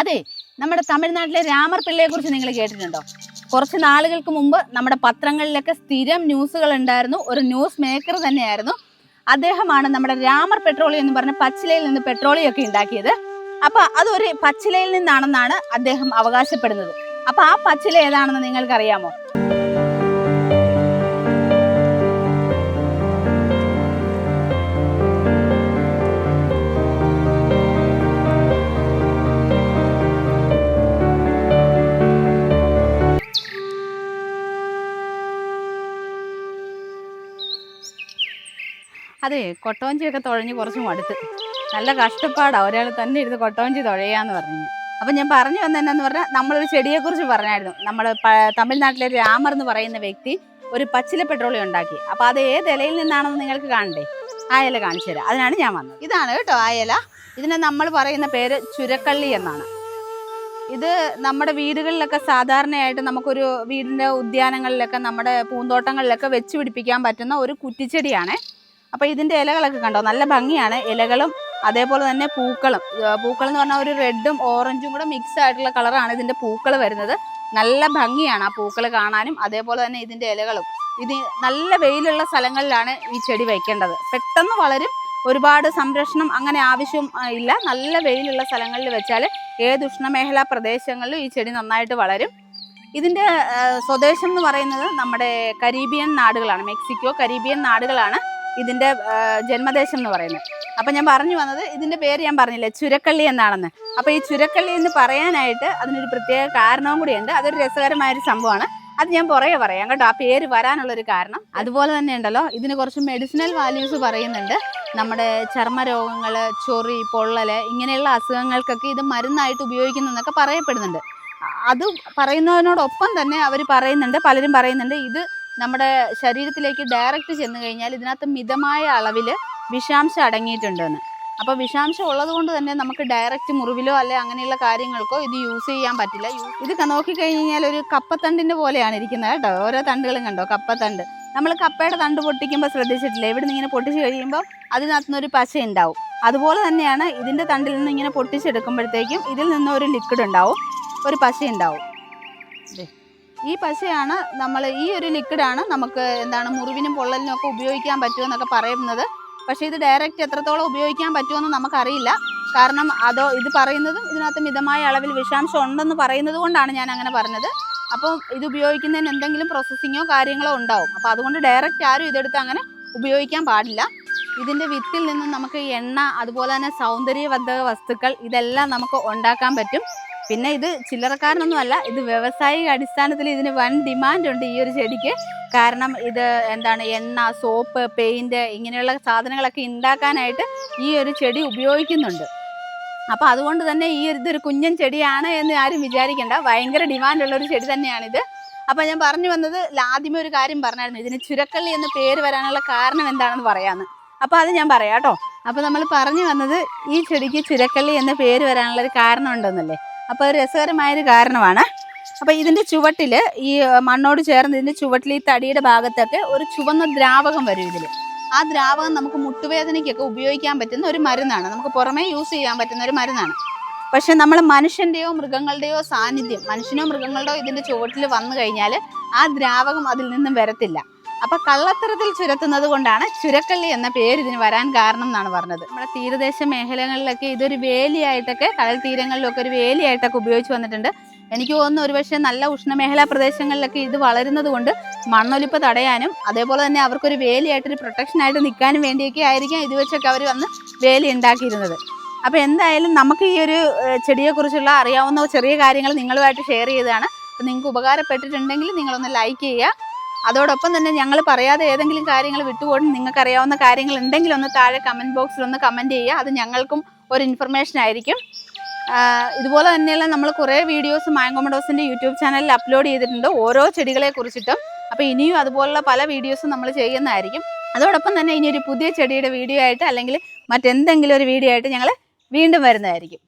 അതെ നമ്മുടെ തമിഴ്നാട്ടിലെ രാമർ പിള്ളയെ കുറിച്ച് നിങ്ങൾ കേട്ടിട്ടുണ്ടോ? കുറച്ച് നാളുകൾക്ക് മുമ്പ് നമ്മുടെ പത്രങ്ങളിലൊക്കെ സ്ഥിരം ന്യൂസുകൾ ഉണ്ടായിരുന്നു. ഒരു ന്യൂസ് മേക്കർ തന്നെയായിരുന്നു. അദ്ദേഹമാണ് നമ്മുടെ രാമർ പെട്രോളിയം എന്ന് പറഞ്ഞ പച്ചിലയിൽ നിന്ന് പെട്രോളിയം ഒക്കെ ഉണ്ടാക്കിയത്. അപ്പൊ അതൊരു പച്ചിലയിൽ നിന്നാണെന്നാണ് അദ്ദേഹം അവകാശപ്പെടുന്നത്. അപ്പൊ ആ പച്ചില ഏതാണെന്ന് നിങ്ങൾക്കറിയാമോ? അതെ കൊട്ടവഞ്ചിയൊക്കെ തുഴഞ്ഞ് കുറച്ച് മടുത്ത് നല്ല കഷ്ടപ്പാടാണ് ഒരാൾ തന്നെ ഇരുന്ന് കൊട്ടവഞ്ചി തുഴയാന്ന് പറഞ്ഞു. അപ്പം ഞാൻ പറഞ്ഞു വന്നതെന്നു പറഞ്ഞാൽ നമ്മളൊരു ചെടിയെക്കുറിച്ച് പറഞ്ഞായിരുന്നു. നമ്മൾ തമിഴ്നാട്ടിലെ രാമർ എന്ന് പറയുന്ന വ്യക്തി ഒരു പച്ചില പെട്രോളിയം ഉണ്ടാക്കി. അപ്പോൾ അത് ഏത് ഇലയിൽ നിന്നാണെന്ന് നിങ്ങൾക്ക് കാണണ്ടേ? ആ ഇല കാണിച്ചു തരാം. അതിനാണ് ഞാൻ വന്നത്. ഇതാണ് കേട്ടോ ആ ഇല. ഇതിനെ നമ്മൾ പറയുന്ന പേര് ചുരക്കള്ളി എന്നാണ്. ഇത് നമ്മുടെ വീടുകളിലൊക്കെ സാധാരണയായിട്ട് നമുക്കൊരു വീടിന്റെ ഉദ്യാനങ്ങളിലൊക്കെ നമ്മുടെ പൂന്തോട്ടങ്ങളിലൊക്കെ വെച്ച് പിടിപ്പിക്കാൻ പറ്റുന്ന ഒരു കുറ്റിച്ചെടിയാണ്. അപ്പോൾ ഇതിന്റെ ഇലകളൊക്കെ കണ്ടോ? നല്ല ഭംഗിയാണ്. ഇലകളും അതേപോലെ തന്നെ പൂക്കളും. പൂക്കൾ എന്ന് പറഞ്ഞാൽ ഒരു റെഡും ഓറഞ്ചും കൂടെ മിക്സ് ആയിട്ടുള്ള കളറാണ് ഇതിന്റെ പൂക്കൾ വരുന്നത്. നല്ല ഭംഗിയാണ് ആ പൂക്കൾ കാണാനും. അതേപോലെ തന്നെ ഇതിന്റെ ഇലകളും. ഇത് നല്ല വെയിലുള്ള സ്ഥലങ്ങളിലാണ് ഈ ചെടി വയ്ക്കേണ്ടത്. പെട്ടെന്ന് വളരും. ഒരുപാട് സംരക്ഷണം അങ്ങനെ ആവശ്യം ഇല്ല. നല്ല വെയിലുള്ള സ്ഥലങ്ങളിൽ വെച്ചാൽ ഏത് ഉഷ്ണമേഖലാ പ്രദേശങ്ങളിലും ഈ ചെടി നന്നായിട്ട് വളരും. ഇതിന്റെ സ്വദേശം എന്ന് പറയുന്നത് നമ്മുടെ കരീബിയൻ നാടുകളാണ്. മെക്സിക്കോ കരീബിയൻ നാടുകളാണ്. ഇതിന്റെ ജന്മദേശം എന്ന് പറയുന്നത്. അപ്പം ഞാൻ പറഞ്ഞു വന്നത് ഇതിന്റെ പേര് ഞാൻ പറഞ്ഞില്ല ചുരക്കള്ളി എന്നാണെന്ന്. അപ്പോൾ ഈ ചുരക്കള്ളി എന്ന് പറയാനായിട്ട് അതിനൊരു പ്രത്യേക കാരണവും കൂടിയുണ്ട് അതൊരു രസകരമായൊരു സംഭവമാണ്. അത് ഞാൻ പുറകെ പറയാം കേട്ടോ. ആ പേര് വരാനുള്ളൊരു കാരണം. അതുപോലെ തന്നെ ഉണ്ടല്ലോ ഇതിന് കുറച്ച് മെഡിസിനൽ വാല്യൂസ് പറയുന്നുണ്ട്. നമ്മുടെ ചർമ്മരോഗങ്ങൾ ചൊറി പൊള്ളൽ ഇങ്ങനെയുള്ള അസുഖങ്ങൾക്കൊക്കെ ഇത് മരുന്നായിട്ട് ഉപയോഗിക്കുന്നതെന്നൊക്കെ പറയപ്പെടുന്നുണ്ട്. അ- അത് പറയുന്നതിനോടൊപ്പം തന്നെ അവർ പറയുന്നുണ്ട് പലരും പറയുന്നുണ്ട് ഇത് നമ്മുടെ ശരീരത്തിലേക്ക് ഡയറക്റ്റ് ചെന്ന് കഴിഞ്ഞാൽ ഇതിനകത്ത് മിതമായ അളവിൽ വിഷാംശം അടങ്ങിയിട്ടുണ്ടെന്ന്. അപ്പോൾ വിഷാംശം ഉള്ളത് കൊണ്ട് തന്നെ നമുക്ക് ഡയറക്റ്റ് മുറിവിലോ അല്ലെ അങ്ങനെയുള്ള കാര്യങ്ങൾക്കോ ഇത് യൂസ് ചെയ്യാൻ പറ്റില്ല. ഇത് നോക്കിക്കഴിഞ്ഞ് കഴിഞ്ഞാൽ ഒരു കപ്പത്തണ്ടിന്റെ പോലെയാണ് ഇരിക്കുന്നത് കേട്ടോ. ഓരോ തണ്ടുകളും കണ്ടോ? കപ്പത്തണ്ട്. നമ്മൾ കപ്പയുടെ തണ്ട് പൊട്ടിക്കുമ്പോൾ ശ്രദ്ധിച്ചിട്ടില്ല? ഇവിടെ നിന്ന് ഇങ്ങനെ പൊട്ടിച്ച് കഴിയുമ്പോൾ അതിനകത്തുനിന്ന് ഒരു പശ ഉണ്ടാവും. അതുപോലെ തന്നെയാണ് ഇതിന്റെ തണ്ടിൽ നിന്ന് ഇങ്ങനെ പൊട്ടിച്ചെടുക്കുമ്പോഴത്തേക്കും ഇതിൽ നിന്ന് ഒരു ലിക്വിഡ് ഉണ്ടാവും. ഒരു പശ ഉണ്ടാവും. ദേ. ഈ പശയാണ് നമ്മൾ ഈ ഒരു ലിക്വിഡാണ് നമുക്ക് എന്താണ് മുറിവിനും പൊള്ളലിനും ഒക്കെ ഉപയോഗിക്കാൻ പറ്റുമെന്നൊക്കെ പറയുന്നത്. പക്ഷേ ഇത് ഡയറക്റ്റ് എത്രത്തോളം ഉപയോഗിക്കാൻ പറ്റുമെന്ന് നമുക്കറിയില്ല. കാരണം അതോ ഇത് പറയുന്നതും ഇതിനകത്ത് മിതമായ അളവിൽ വിഷാംശം ഉണ്ടെന്ന് പറയുന്നത് കൊണ്ടാണ് ഞാൻ അങ്ങനെ പറഞ്ഞത്. അപ്പോൾ ഇത് ഉപയോഗിക്കുന്നതിന് എന്തെങ്കിലും പ്രോസസ്സിങ്ങോ കാര്യങ്ങളോ ഉണ്ടാവും. അപ്പോൾ അതുകൊണ്ട് ഡയറക്റ്റ് ആരും ഇതെടുത്ത് അങ്ങനെ ഉപയോഗിക്കാൻ പാടില്ല. ഇതിന്റെ വിത്തിൽ നിന്നും നമുക്ക് എണ്ണ അതുപോലെ തന്നെ സൗന്ദര്യവർദ്ധക വസ്തുക്കൾ ഇതെല്ലാം നമുക്ക് ഉണ്ടാക്കാൻ പറ്റും. പിന്നെ ഇത് ചില്ലറക്കാരനൊന്നുമല്ല ഇത് വ്യവസായിക അടിസ്ഥാനത്തിൽ ഇതിന് വൻ ഡിമാൻഡ് ഉണ്ട് ഈ ഒരു ചെടിക്ക്. കാരണം ഇത് എന്താണ് എണ്ണ സോപ്പ് പെയിന്റ് ഇങ്ങനെയുള്ള സാധനങ്ങളൊക്കെ ഉണ്ടാക്കാനായിട്ട് ഈ ഒരു ചെടി ഉപയോഗിക്കുന്നുണ്ട്. അപ്പോൾ അതുകൊണ്ട് തന്നെ ഈ ഇതൊരു കുഞ്ഞൻ ചെടിയാണ് എന്ന് ആരും വിചാരിക്കേണ്ട. ഭയങ്കര ഡിമാൻഡുള്ള ഒരു ചെടി തന്നെയാണിത്. അപ്പോൾ ഞാൻ പറഞ്ഞു വന്നത് ആദ്യമേ ഒരു കാര്യം പറഞ്ഞായിരുന്നു. ഇതിന് ചുരക്കള്ളി എന്ന് പേര് വരാനുള്ള കാരണം എന്താണെന്ന് പറയാമെന്ന് അപ്പോൾ അത് ഞാൻ പറയാം കേട്ടോ. അപ്പോൾ നമ്മൾ പറഞ്ഞു വന്നത് ഈ ചെടിക്ക് ചുരക്കള്ളി എന്ന പേര് വരാനുള്ളൊരു കാരണം ഉണ്ടെന്നല്ലേ? അപ്പോൾ ഒരു രസകരമായൊരു കാരണമാണ്. അപ്പോൾ ഇതിന്റെ ചുവട്ടിൽ ഈ മണ്ണോട് ചേർന്ന് ഇതിന്റെ ചുവട്ടിൽ ഈ തടിയുടെ ഭാഗത്തൊക്കെ ഒരു ചുവന്ന ദ്രാവകം വരും ഇതിൽ ആ ദ്രാവകം നമുക്ക് മുട്ടുവേദനയ്ക്കൊക്കെ ഉപയോഗിക്കാൻ പറ്റുന്ന ഒരു മരുന്നാണ്. നമുക്ക് പുറമേ യൂസ് ചെയ്യാൻ പറ്റുന്ന ഒരു മരുന്നാണ്. പക്ഷേ നമ്മൾ മനുഷ്യന്റെയോ മൃഗങ്ങളുടെയോ സാന്നിധ്യം മനുഷ്യനോ മൃഗങ്ങളുടെയോ ഇതിന്റെ ചുവട്ടിൽ വന്നു കഴിഞ്ഞാൽ ആ ദ്രാവകം അതിൽ നിന്നും വരത്തില്ല. അപ്പൊ കള്ളത്തരത്തിൽ ചുരത്തുന്നത് കൊണ്ടാണ് ചുരക്കള്ളി എന്ന പേര് ഇതിന് വരാൻ കാരണം എന്നാണ് പറഞ്ഞത്. നമ്മുടെ തീരദേശ മേഖലകളിലൊക്കെ ഇതൊരു വേലിയായിട്ടൊക്കെ കടൽ തീരങ്ങളിലൊക്കെ ഒരു വേലിയായിട്ടൊക്കെ ഉപയോഗിച്ച് വന്നിട്ടുണ്ട്. എനിക്ക് തോന്നുന്നു ഒരുപക്ഷെ നല്ല ഉഷ്ണമേഖലാ പ്രദേശങ്ങളിലൊക്കെ ഇത് വളരുന്നത് കൊണ്ട് മണ്ണൊലിപ്പ് തടയാനും അതേപോലെ തന്നെ അവർക്കൊരു വേലിയായിട്ടൊരു പ്രൊട്ടക്ഷനായിട്ട് നിൽക്കാനും വേണ്ടിയൊക്കെ ആയിരിക്കാം ഇത് വെച്ചൊക്കെ അവർ വന്ന് വേലി ഉണ്ടാക്കിയിരുന്നത്. അപ്പോൾ എന്തായാലും നമുക്ക് ഈ ഒരു ചെടിയെക്കുറിച്ചുള്ള അറിയാവുന്ന ചെറിയ കാര്യങ്ങൾ നിങ്ങളുമായിട്ട് ഷെയർ ചെയ്തതാണ്. അപ്പോൾ നിങ്ങൾക്ക് ഉപകാരപ്പെട്ടിട്ടുണ്ടെങ്കിൽ നിങ്ങളൊന്ന് ലൈക്ക് ചെയ്യുക. അതോടൊപ്പം തന്നെ ഞങ്ങൾ പറയാതെ ഏതെങ്കിലും കാര്യങ്ങൾ വിട്ടുപോകും. നിങ്ങൾക്കറിയാവുന്ന കാര്യങ്ങൾ ഉണ്ടെങ്കിൽ ഒന്ന് താഴെ കമന്റ് ബോക്സിൽ ഒന്ന് കമന്റ് ചെയ്യുക. അത് ഞങ്ങൾക്കും ഒരു ഇൻഫർമേഷൻ ആയിരിക്കും. ഇതുപോലെ തന്നെയുള്ള നമ്മൾ കുറേ വീഡിയോസ് മാങ്കോമഡോസിന്റെ യൂട്യൂബ് ചാനലിൽ അപ്ലോഡ് ചെയ്തിട്ടുണ്ട്. ഓരോ ചെടികളെ കുറിച്ചിട്ടും. അപ്പോൾ ഇനിയും അതുപോലുള്ള പല വീഡിയോസും നമ്മൾ ചെയ്യുന്നതായിരിക്കും. അതോടൊപ്പം തന്നെ ഇനി ഒരു പുതിയ ചെടിയുടെ വീഡിയോ ആയിട്ട് അല്ലെങ്കിൽ മറ്റെന്തെങ്കിലും ഒരു വീഡിയോ ആയിട്ട് ഞങ്ങൾ വീണ്ടും വരുന്നതായിരിക്കും.